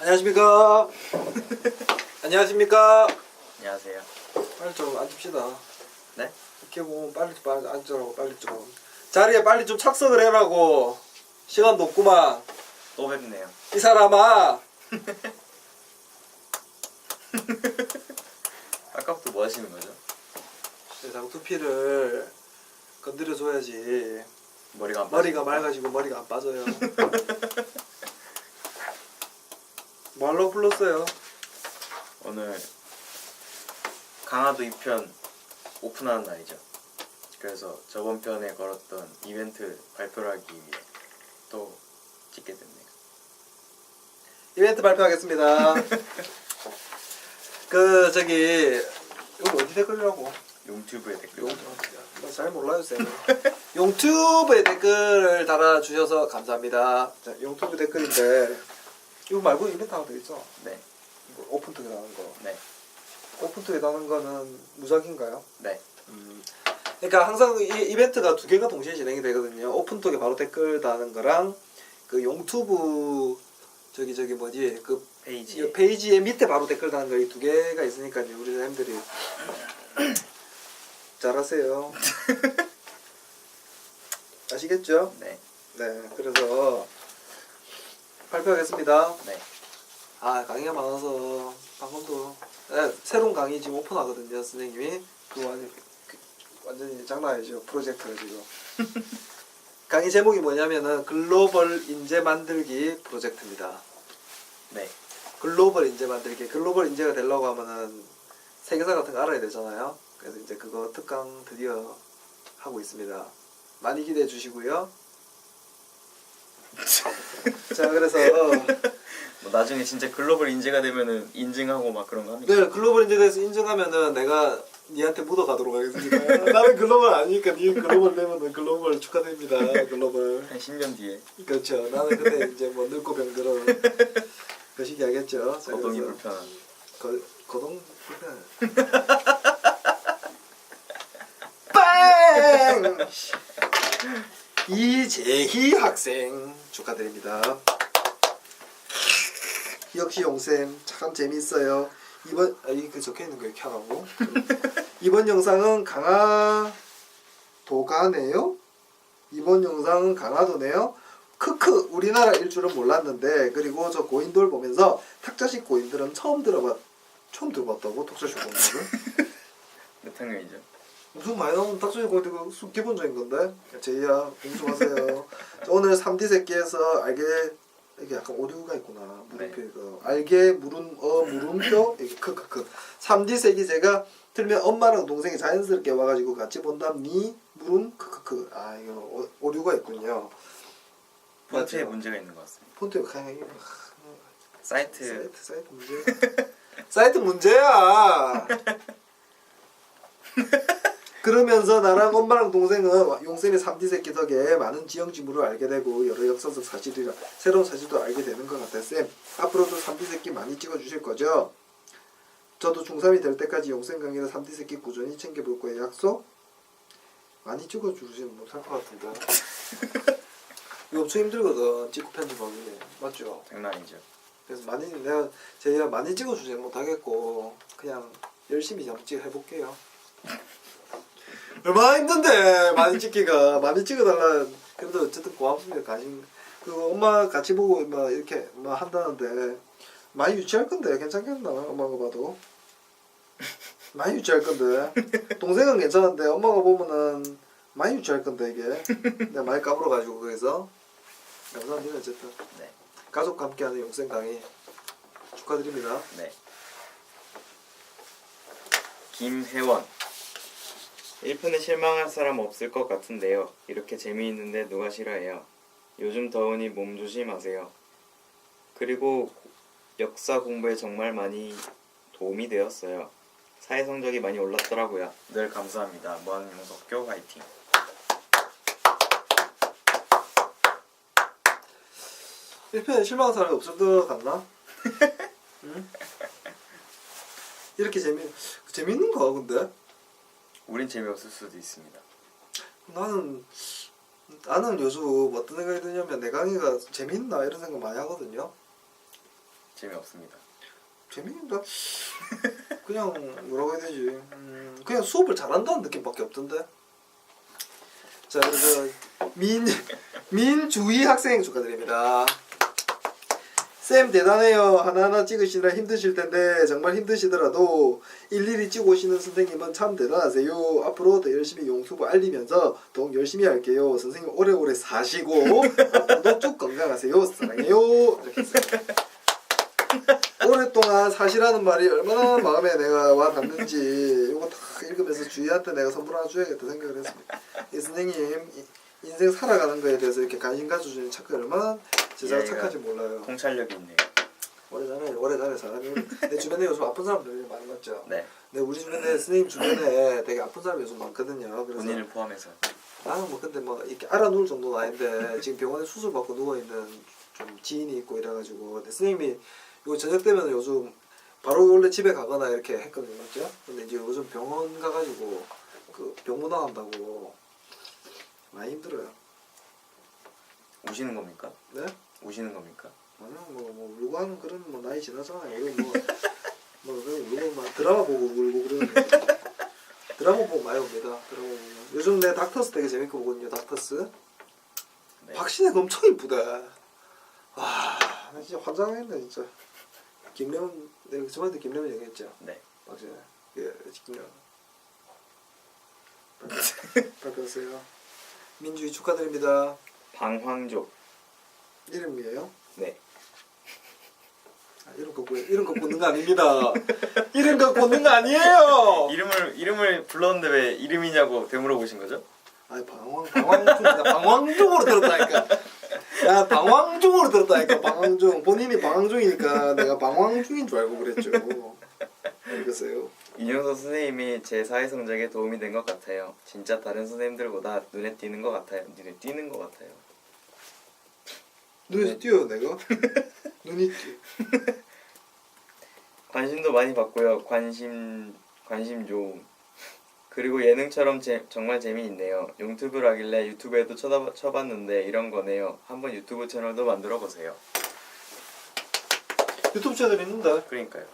안녕하십니까. 안녕하십니까. 안녕하세요. 빨리 좀 앉읍시다. 네? 이렇게 보면 빨리 좀 빨리 앉으라고 빨리 좀. 자리에 빨리 좀 착석을 해라고. 시간도 없구만. 또 뵙네요. 이 사람아. 아까부터 뭐 하시는 거죠? 자꾸 두피를 건드려줘야지. 머리가 안 머리가 빠지니까. 맑아지고 머리가 안 빠져요. 말로 불렀어요. 오늘 강화도 2편 오픈하는 날이죠. 그래서 저번 편에 걸었던 이벤트 발표를 하기 위해 또 찍게 됐네요. 이벤트 발표하겠습니다. 그 저기 이거 어디 댓글이라고? 용튜브에 댓글 용, 뭐잘 몰라요 쌤. 용튜브에 댓글을 달아주셔서 감사합니다. 자, 용튜브 댓글인데 이거 말고 이벤트 하나 더 있죠? 네, 이거 오픈톡에 나는 거. 네, 오픈톡에 나는 거는 무작인가요? 네. 음. 그러니까 항상 이 이벤트가 두 개가 동시에 진행이 되거든요. 오픈톡에 바로 댓글 다는 거랑 그 용튜브 저기 저기 뭐지 그 페이지. 이 페이지의 밑에 바로 댓글 다는 거 이 두 개가 있으니까요. 우리 사람들이 잘하세요. 아시겠죠? 네, 네. 그래서 발표하겠습니다. 네. 아 강의가 많아서 방금도 네, 새로운 강의 지금 오픈하거든요 선생님이. 그 완전 그 완전히 장난 아니죠 프로젝트가 지금. 강의 제목이 뭐냐면은 글로벌 인재 만들기 프로젝트입니다. 네. 글로벌 인재 만들기. 글로벌 인재가 되려고 하면은 세계사 같은 거 알아야 되잖아요. 그래서 이제 그거 특강 드디어 하고 있습니다. 많이 기대해 주시고요 자 그래서 뭐 나중에 진짜 글로벌 인재가 되면은 인증하고 막 그런 거 합니까? 네, 글로벌 인재에 대해서 인정하면은 내가 니한테 묻어가도록 하겠습니다. 나는 글로벌 아니니까 니 글로벌 되면은 글로벌 축하드립니다. 글로벌. 한 10년 뒤에 그렇죠. 나는 그때 이제 뭐 늙고 병들어 그 시기 하겠죠. 자, 거동이 불편한. 거, 거동 불편. 빵! 이재희 학생 축하드립니다. 역시 용쌤 참 재밌어요. 이번 아, 이게 그 적혀 있는 거 이렇게 하라고. 이번 영상은 강화도가네요. 이번 영상은 강화도네요. 크크 우리나라 일 줄은 몰랐는데 그리고 저 고인돌 보면서 탁자식 고인들은 처음 들어봤 처음 들어봤다고 탁자식 고인들은 몇 학년이죠? 무슨 많이 나오는 탁자식 고인들 그 수- 기본적인 건데. 제이야 공부 좀 하세요. 자, 오늘 3D 새끼에서 알게 이게 약간 오류가 있구나. 물음표 이거. 알게 물음 어 물음표? 이게 크크크. 3D 색이 제가 틀면 엄마랑 동생이 자연스럽게 와가지고 같이 본다 니 물음 크크크. 아 이거 오- 오류가 있군요. 폰트에 맞죠? 문제가 있는 것 같습니다. 폰트 그냥 이거 사이트. 사이트 사이트 문제? 사이트 문제야 그러면서 나랑 엄마랑 동생은 용쌤의 3D 새끼 덕에 많은 지형 지물을 알게 되고 여러 역사적 사실이라 새로운 사실도 알게 되는 것 같아 쌤 앞으로도 3D 새끼 많이 찍어주실 거죠? 저도 중3이 될 때까지 용쌤 강의를 3D 새끼 꾸준히 챙겨볼 거예요 약속? 많이 찍어주시면 못할 것 같은데 이거 엄청 힘들거든 찍고 편집하기 맞죠? 장난 아니죠. 그래서 많이 내가 제가 많이 찍어주지 못하겠고 그냥 열심히 찍어 해볼게요. 얼마나 힘든데 많이 찍기가 많이 찍어달라. 그래도 어쨌든 고맙습니다. 관심 그 엄마 같이 보고 막 이렇게 막 한다는데 많이 유치할 건데 괜찮겠나 엄마가 봐도 많이 유치할 건데 동생은 괜찮은데 엄마가 보면은 많이 유치할 건데 이게 내가 많이 까불어 가지고 그래서 감사합니다 어쨌든. 네, 가족과 함께하는 용생 강의 축하드립니다. 네. 김혜원 1편에 실망할 사람 없을 것 같은데요. 이렇게 재미있는데 누가 싫어해요? 요즘 더우니 몸 조심하세요. 그리고 고- 역사 공부에 정말 많이 도움이 되었어요. 사회 성적이 많이 올랐더라고요. 늘 감사합니다. 무한 용석교 화이팅. 일편에 실망한 사람이 없을 것 같나? 응? 이렇게 재미 재밌는가 근데 우린 재미없을 수도 있습니다. 나는 나는 요즘 어떤 생각이 드냐면 내 강의가 재밌나 이런 생각 많이 하거든요. 재미없습니다. 재미있다. 그냥 뭐라고 해야 되지? 음, 그냥 수업을 잘한다는 느낌밖에 없던데. 자, 그래서 민 민주희 학생 축하드립니다. 쌤 대단해요. 하나하나 찍으시느라 힘드실 텐데 정말 힘드시더라도 일일이 찍고 오시는 선생님은 참 대단하세요. 앞으로 더 열심히 용수부 알리면서 더욱 열심히 할게요. 선생님 오래오래 사시고 앞으로도 쭉 건강하세요. 사랑해요. 이렇게 써요. 오랫동안 사시라는 말이 얼마나 마음에 내가 와 닿는지 이거 다 읽으면서 주희한테 내가 선물 하나 줘야겠다 생각을 했습니다. 이 선생님 이- 인생 살아가는 거에 대해서 이렇게 관심 가져주는 착각 얼마나 제가 얘가 착한지 몰라요. 통찰력이 있네요. 오래 전에 오래 전에 사람이 내 주변에 요즘 아픈 사람들이 많이 많죠. 네, 네 우리 주변에 선생님 주변에 되게 아픈 사람이 요즘 많거든요. 그래서 본인을 포함해서 나는 뭐 근데 뭐 이렇게 알아 누울 정도는 아닌데 지금 병원에 수술 받고 누워 있는 좀 지인이 있고 이래가지고 근데 선생님이 요 저녁 되면 요즘 바로 원래 집에 가거나 이렇게 했거든요, 맞죠? 근데 이제 요즘 병원 가가지고 그 병문안 한다고 많이 힘들어요. 우시는 겁니까? 네? 우시는 겁니까? 아니요, 뭐, 뭐 울고 하는 그런 뭐 나이 지나잖아요. 우리 뭐, 뭐 그냥 울고 막 드라마 보고 울고 그러는 거. 드라마 보고 많이 옵니다. 드라마 보면 요즘 내 닥터스 되게 재밌게 보거든요. 닥터스. 네. 박신혜 엄청 이쁘다. 와, 나 진짜 환장했네 진짜. 김래원 내가 저번에 김래원 얘기했죠. 네. 박신혜. 예, 김래원. 발표하세요. 민주희 축하드립니다. 방황족. 이름이에요? 네. 아, 이름 갖고 이름 갖고 있는 거 아닙니다. 이름 갖고 있는 거 아니에요. 이름을 이름을 불렀는데 왜 이름이냐고 되물어보신 거죠? 아니 방황 방황중 방황중으로 들었다니까. 야 방황중으로 들었다니까 방황중 본인이 방황중이니까 내가 방황중인 줄 알고 그랬죠. 알겠어요. 윤영서 선생님이 제 사회 성적에 도움이 된 것 같아요. 진짜 다른 선생님들보다 눈에 띄는 것 같아요. 눈에 띄는 것 같아요. 눈이 띄어 내가 눈이 띄. 관심도 많이 받고요. 관심 관심 좀. 그리고 예능처럼 제, 정말 재미있네요. 용튜브를 하길래 유튜브에도 쳐다, 쳐봤는데 이런 거네요. 한번 유튜브 채널도 만들어 보세요. 유튜브 채널 있는데 그러니까요.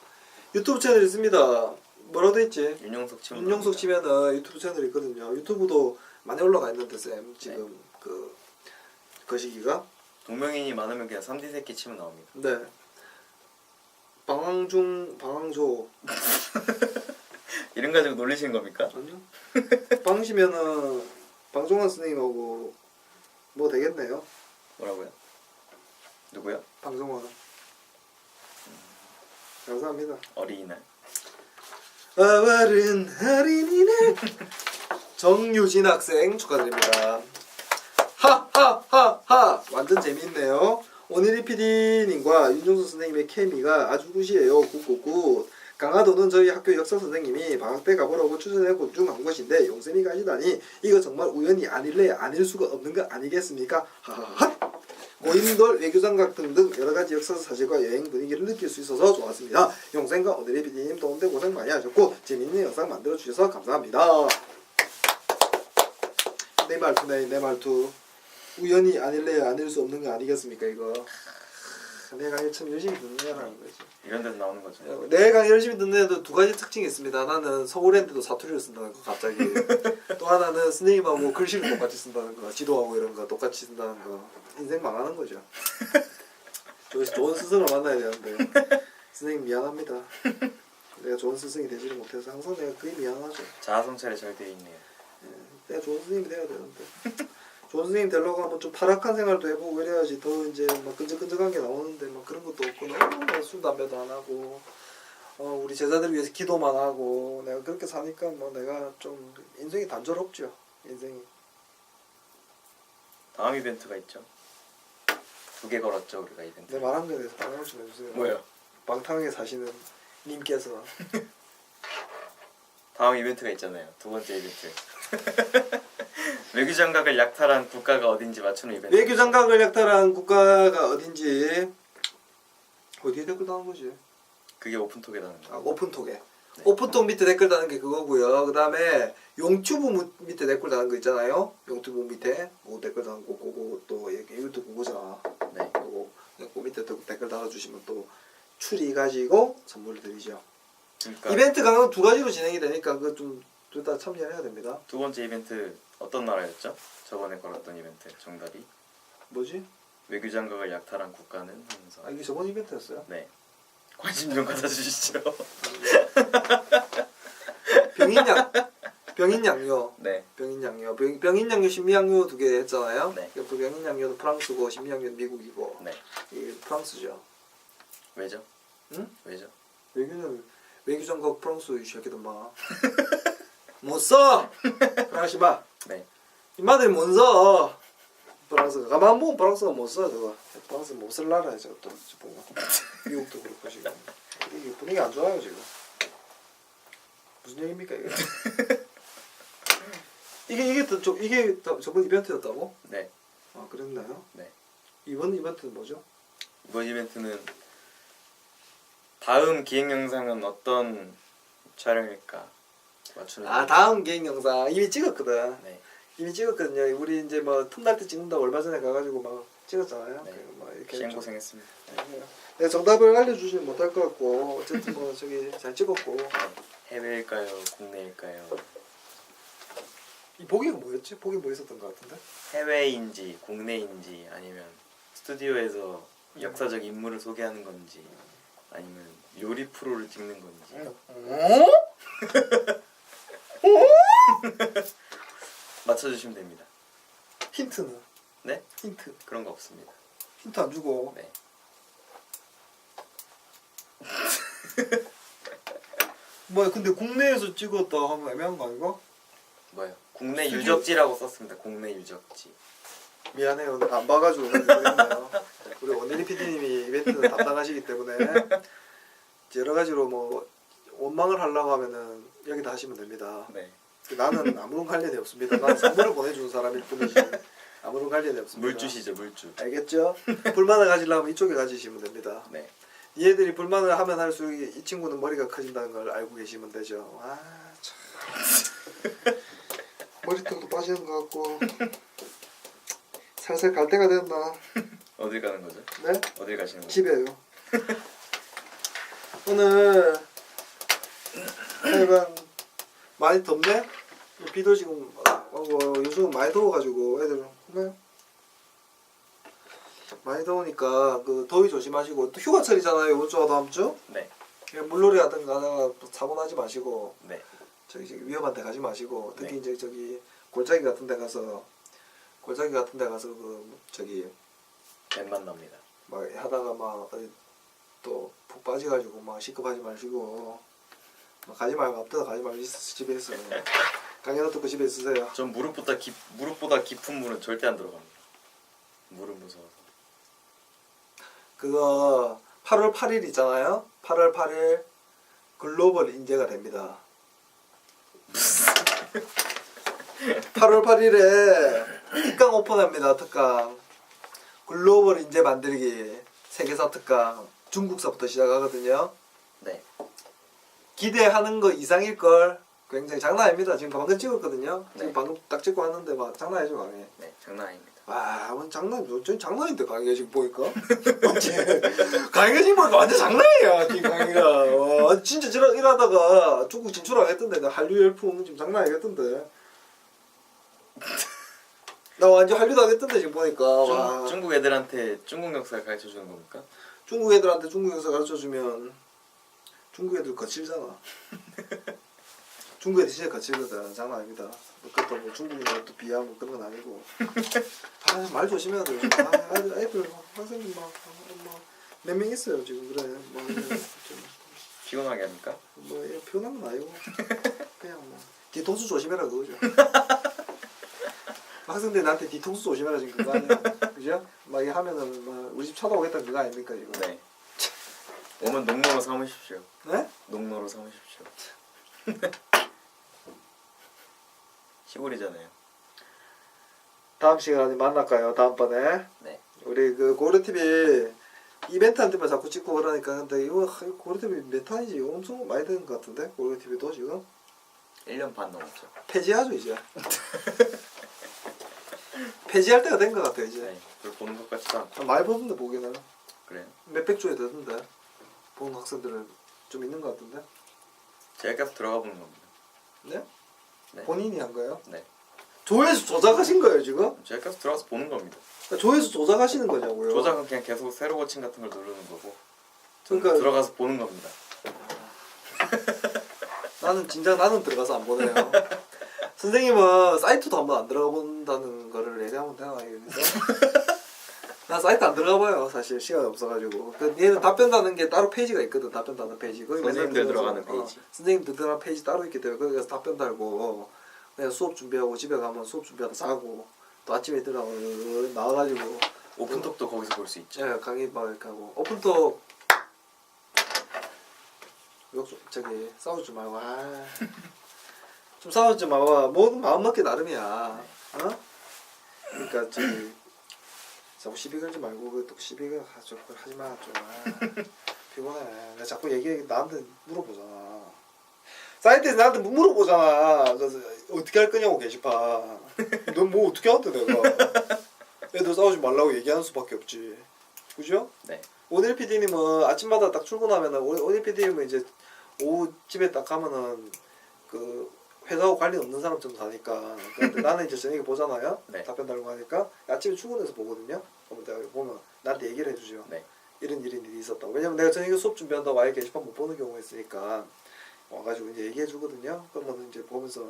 유튜브 채널 있습니다. 뭐라고 돼 있지? 윤영석 치면 윤영석. 치면은 유튜브 채널 있거든요. 유튜브도 많이 올라가 있는데 쌤 지금 네. 그 거시기가 동명인이 많으면 그냥 3D 새끼 치면 나옵니다. 네. 방황중 방황조 이름 가지고 놀리시는 겁니까? 아니요. 방시면은 방종환 선생님하고 뭐 되겠네요. 뭐라고요? 누구요? 방종환. 감사합니다. 어린이날. 아와른 할인이네. 정유진 학생 축하드립니다. 완전 재밌네요. 오늘이 PD님과 윤종수 선생님의 케미가 아주 굿이에요. 굿굿굿. 강화도는 저희 학교 역사 선생님이 방학 때 가보라고 추천해 곤중한 곳인데 용쌤이 가시다니 이거 정말 우연이 아닐래 아닐 수가 없는 거 아니겠습니까? 하하하. 고인돌 외교장각 등등 여러 가지 역사 사실과 여행 분위기를 느낄 수 있어서 좋았습니다. 용생과 오늘의 PD님 도움대 고생 많이 하셨고 재밌는 영상 만들어 주셔서 감사합니다. 내 말투네 내 말투 우연히 아닐래 아닐 수 없는 거 아니겠습니까 이거? 내가 참 열심히 듣는 애라는 거지. 이런 데서 나오는 거죠. 내가 열심히 듣는 애도 두 가지 특징이 있습니다. 하나는 서울인데도 사투리를 쓴다는 거 갑자기. 또 하나는 선생님하고 글씨를 똑같이 쓴다는 거 지도하고 이런 거 똑같이 쓴다는 거. 인생 망하는 거죠. 좋은 좋은 스승을 만나야 되는데 선생님 미안합니다. 내가 좋은 스승이 되지를 못해서 항상 내가 그게 미안하죠. 자아 성찰이 잘 되어 있네요. 내가 좋은 선생님이 돼야 되는데 좋은 선생님 되려고 하면 좀 타락한 생활도 해보고 이래야지 더 이제 막 끈적끈적한 게 나오는데 막 그런 것도 없고 너무 뭐술 담배도 안 하고 어 우리 제자들 위해서 기도만 하고 내가 그렇게 사니까 뭐 내가 좀 인생이 단조롭죠 인생이 다음 이벤트가 있죠. 두 개 걸었죠 우리가 이벤트. 내 말한 거에 대해서 반응 좀 해주세요 뭐요? 방탕하게 사시는 님께서 다음 이벤트가 있잖아요. 두 번째 이벤트. 외교 장각을 약탈한 국가가 어딘지 맞추는 이벤트. 외교 장각을 약탈한 국가가 어딘지 어디에 댓글 다는 거지? 그게 오픈톡에 나는 거. 아, 오픈톡에 오픈톡 밑에 댓글 다는 게 그거고요. 그 다음에 용튜브 무- 밑에 댓글 다는 거 있잖아요. 용튜브 밑에 뭐 댓글 다는 거 그거 또 유튜브 그거잖아. 네. 그거 그 밑에 또 댓글 달아주시면 또 추리 가지고 선물을 드리죠. 그러니까 이벤트 강은 두 가지로 진행이 되니까 그좀 둘 다 참여해야 됩니다. 두 번째 이벤트 어떤 나라였죠? 저번에 걸었던 이벤트 정답이 뭐지? 외교 장각을 약탈한 국가는 하면서 아 이게 저번 이벤트였어요. 네 관심 좀 가져주시죠. 병인양 병인양요. 네 병인양요. 병, 병인양요, 신미양요 두 개 했잖아요. 네. 그 병인양요는 프랑스고 신미양요는 미국이고 네. 이게 프랑스죠. 왜죠? 응? 왜죠? 외교는 외교장관 프랑스 이 새끼들 막. 못 써. 프랑스 봐. 네 이마들이 못 써. 프랑스가 가만 보면 프랑스가 못 써. 저거. 프랑스 못쓸 나라야 저거 또. 저 보면. 미국도 그렇고 지금. 이게 분위기 안 좋아요 지금. 무슨 얘기입니까 이게? 이게 이게 또 저, 이게 더- 저번 이벤트였다고? 네. 아 그랬나요? 네. 이번 이벤트는 뭐죠? 이번 이벤트는 다음 기획 영상은 어떤 촬영일까 맞추는 아 다음 개인 영상 이미 찍었거든. 네 이미 찍었거든요. 우리 이제 뭐 틈날 때 찍는다 얼마 전에 가가지고 막 찍었잖아요. 네. 그막 이렇게 시행 좀- 고생했습니다. 네, 정답을 알려주지 못할 것 같고 어쨌든 뭐 저기 잘 찍었고 네. 해외일까요? 국내일까요? 이 보기가 뭐였지? 보기 뭐 있었던 것 같은데? 해외인지 국내인지 아니면 스튜디오에서 역사적 인물을 소개하는 건지 아니면 요리 프로를 찍는 건지 어? 맞춰주시면 됩니다. 힌트는? 네? 힌트 그런 거 없습니다. 힌트 안 주고 네. 뭐야 근데 국내에서 찍었다 하면 애매한 거 아닌가? 뭐요? 국내 스튜디오- 유적지라고 썼습니다. 국내 유적지. 미안해요 안 봐가지고 모르겠네요 우리 원일이 PD님이 이벤트 담당하시기 때문에 여러 가지로 뭐 원망을 하려고 하면은 여기다 하시면 됩니다 네. 나는 아무런 관련이 없습니다. 난 선물을 보내주는 사람일 뿐이지 아무런 관련이 없습니다. 물주시죠 물주. 알겠죠? 불만을 가지려면 이쪽에 가지시면 됩니다. 네. 얘들이 불만을 하면 할수록 이 친구는 머리가 커진다는 걸 알고 계시면 되죠. 아 참. 머리통도 빠지는 것 같고 살살 갈 때가 됐나? 어딜 가는 거죠? 네? 어딜 가시는 거죠? 집에요. 오늘 하여간 많이 덥네? 비도 지금 어, 요즘 많이 더워가지고 애들 네? 많이 더우니까 그 더위 조심하시고 또 휴가철이잖아요 이번 주와 다음 주 네. 그냥 물놀이 하든가 하다가 또 사고 나지 마시고 네. 저기, 저기 위험한 데 가지 마시고 특히 네. 이제 저기 골짜기 같은 데 가서 골짜기 같은 데 가서 그 저기 뱀 만 납니다. 막 하다가 막 어디 또푹 빠져가지고 막 시급하지 마시고 막 가지 말고 앞에다 가지 말고 있- 집에 있어 강연도 듣고 집에 있으세요? 전 무릎보다 깊 무릎보다 깊은 물은 절대 안 들어갑니다. 무릎 무서워서. 그거 8월 8일 있잖아요? 8월 8일 글로벌 인재가 됩니다. 8월 8일에 특강 오픈합니다 특강. 글로벌 인재 만들기 세계사 특강 중국사부터 시작하거든요. 네. 기대하는 거 이상일 걸 굉장히 장난 아닙니다. 지금 방금 찍었거든요. 지금 네. 방금 딱 찍고 왔는데 막 장난 아니죠 강의. 네. 장난 아닙니다. 와, 완전 장난, 전 장난인데 강의가 지금 보니까. 강의가 지금 보니까 완전 장난이야 지금 강의가. 와, 진짜 저러 일하다가 중국 진출하겠던데 나 한류 열풍 지금 장난 아니겠던데. 나 완전 한류도 하겠던데 지금 보니까. 와. 중, 중국 애들한테 중국 역사를 가르쳐 주는 겁니까? 중국 애들한테 중국 역사 가르쳐 주면 중국 애들 거칠잖아. 중국 애들 진짜 거칠거든. 장난 아닙니다. 그것도 뭐 중국인을 또 비하고 그런 건 아니고. 아, 말 조심해야 돼요. 아, 애들, 애들 학생들 막몇 명 있어요 지금 그래. 뭐, 좀, 피곤하게 합니까? 뭐 예, 표현한 건 아니고 그냥 뭐 뒤통수 조심해라 그거죠. 학생들 나한테 뒤통수 조심해라 지금 그거 아니야. 그죠? 막 이게 하면은 막 우리 집 쳐다오겠다는 그거 아닙니까 지금? 네. 오면 농로로 삼으십시오. 네? 농로로 삼으십시오. 시골이잖아요. 다음 시간에 만날까요? 다음번에 네. 우리 그 고려 TV 이벤트 한 때만 자꾸 찍고 그러니까 근데 이거 고려 TV 몇 탄이지 이거 엄청 많이 되는 것 같은데 고려 TV도 지금 1년 반 넘었죠. 폐지하죠 이제 폐지할 때가 된 것 같아 이제 네. 그걸 보는 것 같지도 않고 많이 보던데 보기는 그래요. 몇백 조에 되던데 본 학생들은 좀 있는 것 같은데. 제가 계속 들어가 보는 겁니다. 네? 네. 본인이 한 거예요? 네. 조회수 조작하신 거예요 지금? 제가 계속 들어가서 보는 겁니다. 그러니까 조회수 조작하시는 거냐고요? 조작은 그냥 계속 새로 고침 같은 걸 누르는 거고 그러니까 들어가서 보는 겁니다. 나는 진짜 나는 들어가서 안 보네요. 선생님은 사이트도 한번 안 들어가 본다는 거를 얘기하면 되나 여기서? 나 사이트 안 들어가 봐요 사실 시간이 없어가지고. 그 얘는 답변 다는 게 따로 페이지가 있거든 답변 다는 페이지. 거기 선생님들 들어가는 페이지. 어, 선생님들 들어가는 페이지 따로 있기 때문에 거기 가서 답변 달고 그냥 수업 준비하고 집에 가면 수업 준비하다 자고 또 아침에 들어가 나와가지고 오픈톡도 거기서 볼 수 있죠. 예, 강의 막 이렇게 하고 오픈톡 욕 좀- 저기 싸우지 말고 아. 좀 싸우지 말고 모든 마음 먹기 나름이야 어? 그러니까 저기 자꾸 시비 걸지 말고 그또 시비 걸 하죠 그걸 하지 마 좀 아, 피곤해. 내가 자꾸 얘기 나한테 물어보잖아. 사이트에서 나한테 물어보잖아. 그래서 어떻게 할 거냐고 게시판. 넌뭐 어떻게 한대 내가? 애들 싸우지 말라고 얘기하는 수밖에 없지. 그죠? 네. 오늘 PD님은 아침마다 딱 출근하면은 오- 오늘 PD님은 이제 오후 집에 딱 가면은 그 회사하고 관련 없는 사람처럼 사니까. 나는 이제 저녁에 보잖아요? 네. 답변 달고 하니까. 아침에 출근해서 보거든요 그러면 내가 보면 나한테 얘기를 해주죠. 네. 이런 이런 일이 있었다고. 왜냐면 내가 저녁에 수업 준비한다고 아예 게시판 못 보는 경우가 있으니까 와가지고 이제 얘기해 주거든요. 그러면 이제 보면서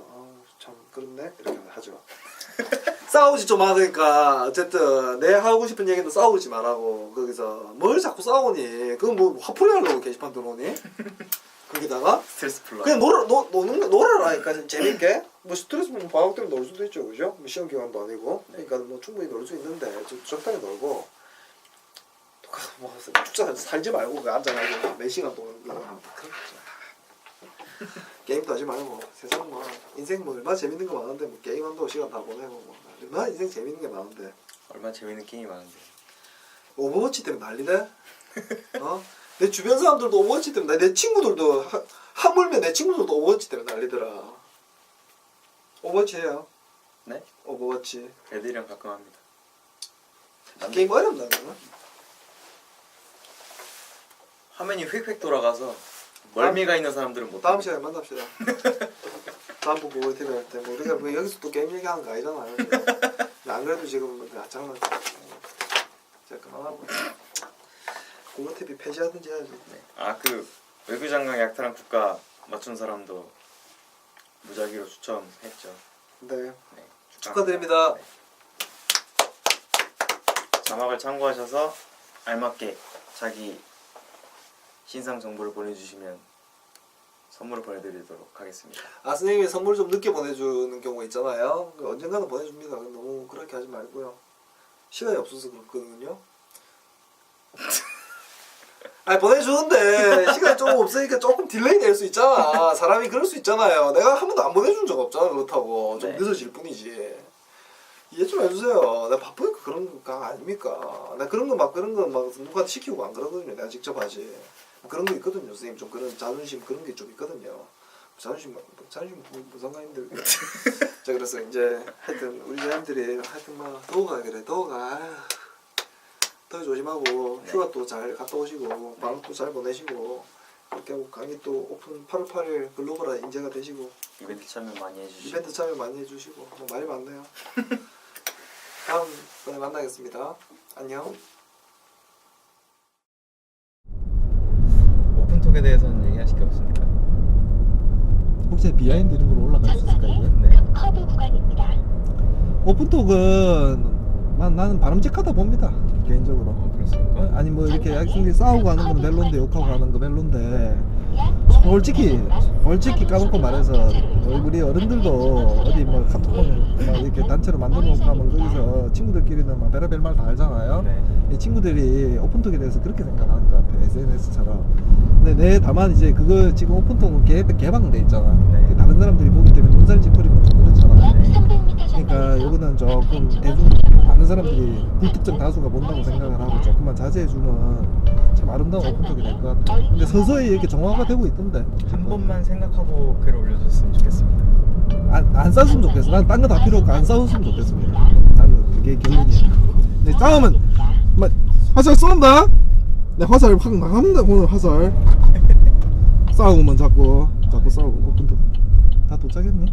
아참 그렇네. 이렇게 하죠. 싸우지 좀 하니까. 어쨌든 내 하고 싶은 얘기는 싸우지 말라고. 거기서 뭘 자꾸 싸우니? 그건 뭐 화풀이 하려고 게시판 들어오니 거기다가 스트레스 풀러. 그냥 놀아 노, 노는 거 놀아라니까 재밌게. 뭐 스트레스 뭐 방학 때문에 놀 수도 있죠. 그죠? 뭐 시험 기간도 아니고. 네. 그러니까 뭐 충분히 놀 수 있는데 좀 적당히 놀고. 뭐 축사 살지 말고 그 앉아가지고 몇 시간 거 그렇죠. 게임도 하지 말고. 세상 뭐 인생 뭐 얼마나 재밌는 거 많은데 뭐 게임 한다고 시간 다 보내고 뭐 얼마 나. 인생 재밌는 게 많은데. 얼마나 재밌는 게임이 많은데. 오버워치 때문에 난리네. 어? 내 주변 사람들도 오버워치 때문에 내 친구들도 하, 하물며 내 친구들도 오버워치 때문에 난리더라 오버워치 해요 네? 오버워치 애들이랑 가끔 합니다. 게임 어렵나 그러면? 화면이 휙휙 돌아가서 멀미가 있는 사람들은 못. 다음. 시간에 만납시다 다음 부 보고 TV 할때 뭐 우리가 뭐 여기서 또 게임 얘기하는 거 아니잖아요. 근데 안 그래도 지금 뭐 장난 제가 그만 TV 폐지하든지 해야지 네. 아그 외교장관 약탈한 국가 맞춘 사람도 무작위로 추첨했죠. 네 네. 축하드립니다. 네. 자막을 참고하셔서 알맞게 자기 신상 정보를 보내주시면 선물을 보내드리도록 하겠습니다. 아 선생님이 선물 좀 늦게 보내주는 경우 있잖아요. 그 언젠가는 보내줍니다. 너무 그렇게 하지 말고요. 시간이 없어서 그렇거든요. 아니 보내주는데 시간이 조금 없으니까 조금 딜레이 될 수 있잖아. 사람이 그럴 수 있잖아요. 내가 한 번도 안 보내준 적 없잖아. 그렇다고 좀 네. 늦어질 뿐이지. 이해 좀 해주세요. 내가 바쁘니까 그런 거 아닙니까? 나 그런 거 막 그런 거 막 누구한테 시키고 안 그러거든요. 내가 직접 하지. 그런 거 있거든요, 선생님. 좀 그런 자존심 그런 게 좀 있거든요. 자존심 뭐, 자존심 뭐, 뭐 상관인데. 자 그래서 이제 하여튼 우리 사람들이 하여튼 뭐 더워가 그래 더워가. 더위 조심하고 네. 휴가 또 잘 갔다 오시고 방학도 잘 보내시고 그렇게 하고 강의 또 오픈 8월 8일 글로벌화 인재가 되시고 이벤트 참여 많이 해주시고 이벤트 참여 많이 해주시고 뭐 말이 많네요. 다음번에 만나겠습니다. 안녕. 오픈톡에 대해서는 얘기하실 게 없습니까? 혹시 비하인드 이런 걸로 올라갈 수 있을까 이게? 네. 커브 구간입니다. 오픈톡은 난, 나는 바람직하다 봅니다 개인적으로. 어, 그렇습니까? 아니 뭐 이렇게 학생들이 싸우고 하는 건 멜론데 욕하고 하는 거 멜론데 솔직히 솔직히 까놓고 말해서 우리 어른들도 어디 뭐 카톡방 막 이렇게 단체로 만들어 놓고 하면 거기서 친구들끼리는 막 별의별 말 다 알잖아요. 네. 이 친구들이 오픈톡에 대해서 그렇게 생각하는 것 같아 SNS처럼. 근데 내 다만 이제 그거 지금 오픈톡은 개, 개방돼 있잖아. 네. 다른 사람들이 보기 때문에 눈살 찌푸리면 좀 그렇잖아. 약 300m 그러니까 요거는 조금 대중 많은 사람들이 불특정 다수가 본다고 생각을 하고 조금만 자제해주면 참 아름다운 오픈톡이 될 것 같아. 근데 서서히 이렇게 정화가 되고 있던데. 한 번만 생각하고 글을 올려줬으면 좋겠습니다. 안, 안 싸웠으면 좋겠어. 난 딴 거 다 필요 없고 안 싸웠으면 좋겠습니다. 나는 그게 결론이야. 근데 싸우면 막 화살 쏜다. 내 화살 확 나갑니다 오늘 화살 싸우면 자꾸 자꾸 싸우고 오픈 다 도착했니?